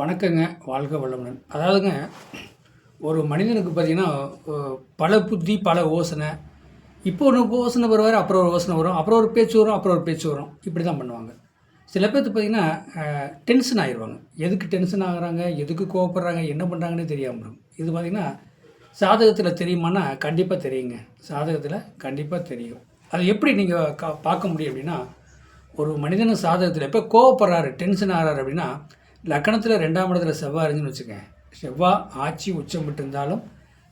வணக்கங்க வாழ்க வளமுடன். அதாவதுங்க ஒரு மனிதனுக்கு பார்த்தீங்கன்னா பல புத்தி பல யோசனை. இப்போ ஒன்று யோசனை வருவார் அப்புறம் ஒரு யோசனை வரும் அப்புறம் ஒரு பேச்சு வரும் அப்புறம் ஒரு பேச்சு வரும். இப்படி தான் பண்ணுவாங்க. சில பேர்த்து பார்த்தீங்கன்னா டென்ஷன் ஆகிடுவாங்க எதுக்கு டென்ஷன் ஆகிறாங்க எதுக்கு கோவப்படுறாங்க என்ன பண்ணுறாங்கன்னே தெரியாமல் இருக்கும் இது பார்த்திங்கன்னா சாதகத்தில் தெரியுமான்னா கண்டிப்பாக தெரியுங்க. சாதகத்தில் கண்டிப்பாக தெரியும். அது எப்படி நீங்கள் கா பார்க்க முடியும் அப்படின்னா ஒரு மனிதன சாதகத்தில் எப்போ கோவப்படுறாரு டென்ஷன் ஆகிறாரு அப்படின்னா லக்கணத்தில் ரெண்டாம் இடத்துல செவ்வாய் இருந்துன்னு வச்சுக்கேன் செவ்வாய் ஆட்சி உச்சம் விட்டு இருந்தாலும்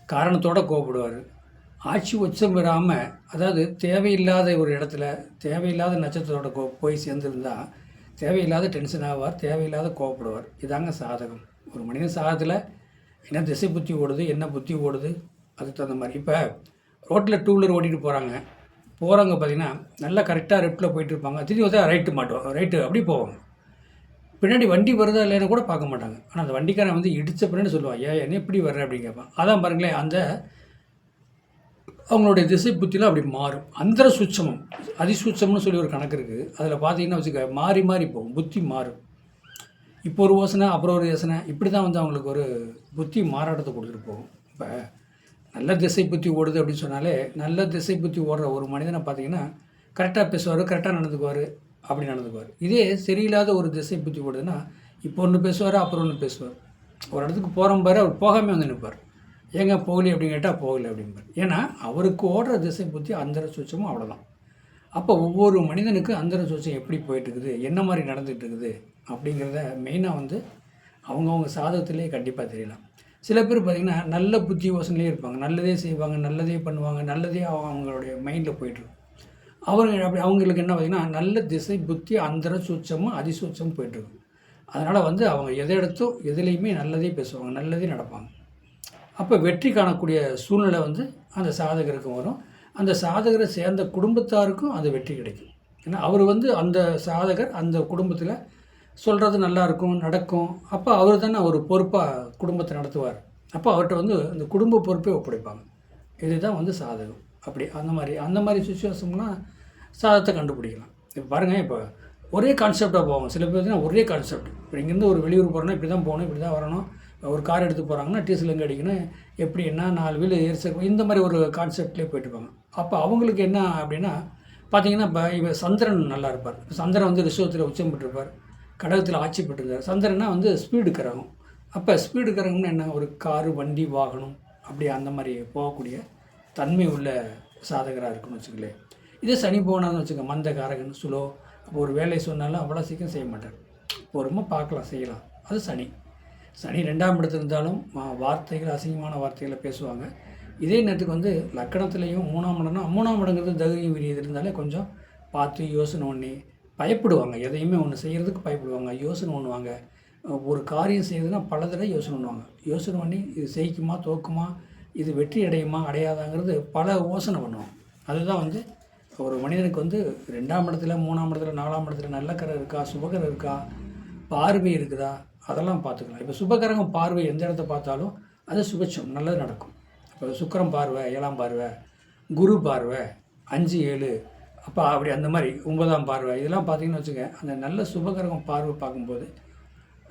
காரணத்தோடு கோவப்படுவார் ஆட்சி உச்சம் பெறாமல் அதாவது தேவையில்லாத ஒரு இடத்துல தேவையில்லாத நட்சத்திரத்தோட கோ போய் சேர்ந்துருந்தா தேவையில்லாத டென்ஷன் ஆவார் தேவையில்லாத கோவப்படுவார் இதாங்க சாதகம். ஒரு மனிதன் சாதத்தில் என்ன திசை புத்தி ஓடுது என்ன புத்தி ஓடுது அதுக்கு தகுந்த மாதிரி. இப்போ ரோட்டில் டூ வீலர் ஓட்டிகிட்டு போகிறாங்க போகிறவங்க பார்த்தீங்கன்னா நல்லா கரெக்டாக லெஃப்ட்டில் போயிட்டு இருப்பாங்க. திடீர்னு பார்த்தா ரைட்டு மாட்டுவோம் ரைட்டு அப்படி போவாங்க. பின்னாடி வண்டி வருதா இல்லைன்னு கூட பார்க்க மாட்டாங்க. ஆனால் அந்த வண்டிக்காரன் வந்து இடித்த பின்னாடி சொல்லுவான் ஏன் என்ன எப்படி வர்ற? அப்படின்னு கேட்பான். அதான் பாருங்களேன் அந்த அவங்களுடைய திசை புத்திலாம் அப்படி மாறும். அந்தர சுட்சமம் அதிசூட்சம்னு சொல்லி ஒரு கணக்கு இருக்குது அதில் பார்த்தீங்கன்னா வச்சுக்க மாறி மாறி போகும் புத்தி மாறும். இப்போ ஒரு யோசனை அப்புறம் ஒரு யோசனை இப்படி தான் வந்து அவங்களுக்கு ஒரு புத்தி மாறாட்டத்தை கொடுத்துட்டு போகும். இப்போ நல்ல திசை புத்தி ஓடுது அப்படின்னு சொன்னாலே நல்ல திசை புத்தி ஓடுற ஒரு மனிதனை பார்த்தீங்கன்னா கரெக்டாக பேசுவார் கரெக்டாக நடந்துக்குவார். அப்படி நடந்துக்குவார். இதே சரியில்லாத ஒரு திசை புத்தி ஓடுதுன்னா இப்போ ஒன்று பேசுவார் அப்புறம் ஒன்று பேசுவார். ஒரு இடத்துக்கு போகிறோம் பாரு அவர் போகாமல் வந்து நிற்பார். ஏங்க போகலி அப்படின்னு கேட்டால் போகலை அப்படிம்பார். ஏன்னா அவருக்கு ஓடுற திசை புத்தி அந்தர சுச்சமும் அவ்வளோதான் அப்போ ஒவ்வொரு மனிதனுக்கு அந்தர சுச்சம் எப்படி போயிட்டுருக்குது என்ன மாதிரி நடந்துகிட்டு இருக்குது அப்படிங்கிறத மெயினாக வந்து அவங்கவுங்க சாதகத்திலே கண்டிப்பாக தெரியலாம். சில பேர் பார்த்திங்கன்னா நல்ல புத்தி யோசனையிலே இருப்பாங்க. நல்லதே செய்வாங்க நல்லதே பண்ணுவாங்க நல்லதே அவங்க அவங்களுடைய மைண்டில் போயிட்டுருக்கும். அவங்க அப்படி அவங்களுக்கு என்ன பார்த்திங்கன்னா நல்ல திசை புத்தி அந்தர சூட்சமும் அதிசூட்சமும் போயிட்டுருக்கும். அதனால் வந்து அவங்க எதை எடுத்தோ எதுலேயுமே நல்லதே பேசுவாங்க நல்லதே நடப்பாங்க. அப்போ வெற்றி காணக்கூடிய சூழ்நிலை வந்து அந்த சாதகருக்கு வரும். அந்த சாதகரை சேர்ந்த குடும்பத்தாருக்கும் அந்த வெற்றி கிடைக்கும். ஏன்னா அவர் வந்து அந்த சாதகர் அந்த குடும்பத்தில் சொல்கிறது நல்லாயிருக்கும் நடக்கும். அப்போ அவர் தானே ஒரு பொறுப்பாக குடும்பத்தை நடத்துவார். அப்போ அவர்கிட்ட வந்து அந்த குடும்ப பொறுப்பே ஒப்படைப்பாங்க. இதுதான் வந்து சாதகம். அப்படி அந்த மாதிரி அந்த மாதிரி சுச்சுவேஷன்லாம் சாதத்தை கண்டுபிடிக்கலாம். இப்போ பாருங்கள் இப்போ ஒரே கான்செப்டாக போவாங்க சில பேர் ஒரே கான்செப்ட் இப்போ இங்கேருந்து ஒரு வெளியூர் போகிறோன்னா இப்படி தான் போகணும் இப்படி தான் வரணும். ஒரு கார் எடுத்து போகிறாங்கன்னா டீசல் எங்கே அடிக்கணும். எப்படி என்ன நாலு வீல் எரிசல் இந்த மாதிரி ஒரு கான்செப்ட்லேயே போயிட்டு அப்போ அவங்களுக்கு என்ன அப்படின்னா பார்த்தீங்கன்னா இப்போ இப்போ சந்திரன் நல்லா இருப்பார். இப்போ சந்திரன் வந்து ரிஷவத்தில் உச்சம் பெற்றிருப்பார். கடகத்தில் ஆட்சி பெற்றிருந்தார். சந்திரனா வந்து ஸ்பீடு கரகம் அப்போ ஸ்பீடு கரகம்னு என்ன? ஒரு காரு வண்டி வாகனம் அப்படி அந்த மாதிரி போகக்கூடிய தன்மை உள்ள சாதகராக இருக்குன்னு வச்சுக்கலேன் இதே சனி போனான்னு வச்சுக்க மந்த காரகன் சுலோ. அப்போ ஒரு வேலையை சொன்னாலும் அவ்வளோ சீக்கிரம் செய்ய மாட்டார். பொறுமை பார்க்கலாம் செய்யலாம். அது சனி. சனி ரெண்டாம் இடத்துல இருந்தாலும் வார்த்தைகள் அசிங்கமான வார்த்தைகளை பேசுவாங்க. இதே நேரத்துக்கு வந்து லக்கணத்துலேயும் மூணாம் இடம்னா மூணாம் இடங்கிறது தகுதியும் விரியது இருந்தாலே கொஞ்சம் பார்த்து யோசனை பண்ணி பயப்படுவாங்க. எதையுமே ஒன்று செய்கிறதுக்கு பயப்படுவாங்க. யோசனை பண்ணுவாங்க. ஒரு காரியம் செய்யறதுன்னா பல தடவை யோசனை பண்ணுவாங்க. யோசனை பண்ணி இது ஜெயிக்குமா தோக்குமா இது வெற்றி அடையுமா அடையாதாங்கிறது பல யோசனை பண்ணுவோம். அதுதான் வந்து ஒரு மனிதனுக்கு வந்து ரெண்டாம் இடத்துல மூணாம் இடத்துல நாலாம் இடத்துல நல்ல கரை இருக்கா சுபகரம் இருக்கா பார்வை இருக்குதா அதெல்லாம் பார்த்துக்கலாம். இப்போ சுபகரகம் பார்வை எந்த இடத்த பார்த்தாலும் அது சுபட்சம் நல்லது நடக்கும். இப்போ சுக்கிரம் பார்வை ஏழாம் பார்வை குரு பார்வை அஞ்சு ஏழு அப்போ அப்படி அந்த மாதிரி ஒன்பதாம் பார்வை இதெல்லாம் பார்த்தீங்கன்னு வச்சுக்க அந்த நல்ல சுபகரகம் பார்வை பார்க்கும்போது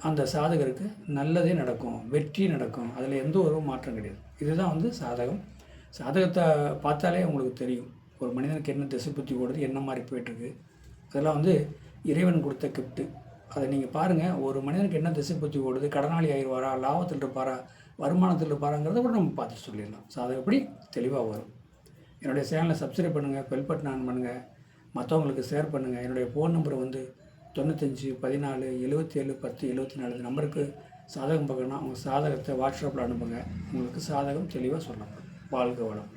அந்த சாதகருக்கு நல்லதே நடக்கும் வெற்றி நடக்கும். அதில் எந்த ஒரு மாற்றம் கிடையாது. இதுதான் வந்து சாதகம். சாதகத்தை பார்த்தாலே உங்களுக்கு தெரியும். ஒரு மனிதனுக்கு என்ன திசை புத்தி ஓடுது என்ன மாதிரி போயிட்டுருக்கு. அதெல்லாம் வந்து இறைவன் கொடுத்த கிஃப்ட்டு அதை நீங்கள் பாருங்கள் ஒரு மனிதனுக்கு என்ன திசை புத்தி ஓடுது கடனாளி ஆயிடுவாரா லாபத்தில் இருப்பாரா வருமானத்தில் இருப்பாராங்கிறத கூட நம்ம பார்த்து சொல்லிடலாம். சாதகப்படி தெளிவாக வரும். என்னுடைய சேனலை சப்ஸ்கிரைப் பண்ணுங்கள் பெல் பட்டன் ஆன் பண்ணுங்கள் மற்றவங்களுக்கு ஷேர் பண்ணுங்கள் என்னுடைய ஃபோன் நம்பர் வந்து தொண்ணூத்தஞ்சு பதினாலு எழுபத்தி ஏழு பத்து எழுபத்தி நாலு நம்பருக்கு சாதகம் பார்க்கணும்னா உங்கள் சாதகத்தை வாட்ஸ்அப்பில் அனுப்புங்க. உங்களுக்கு சாதகம் தெளிவாக சொல்லப்படும் வாழ்க வளம்.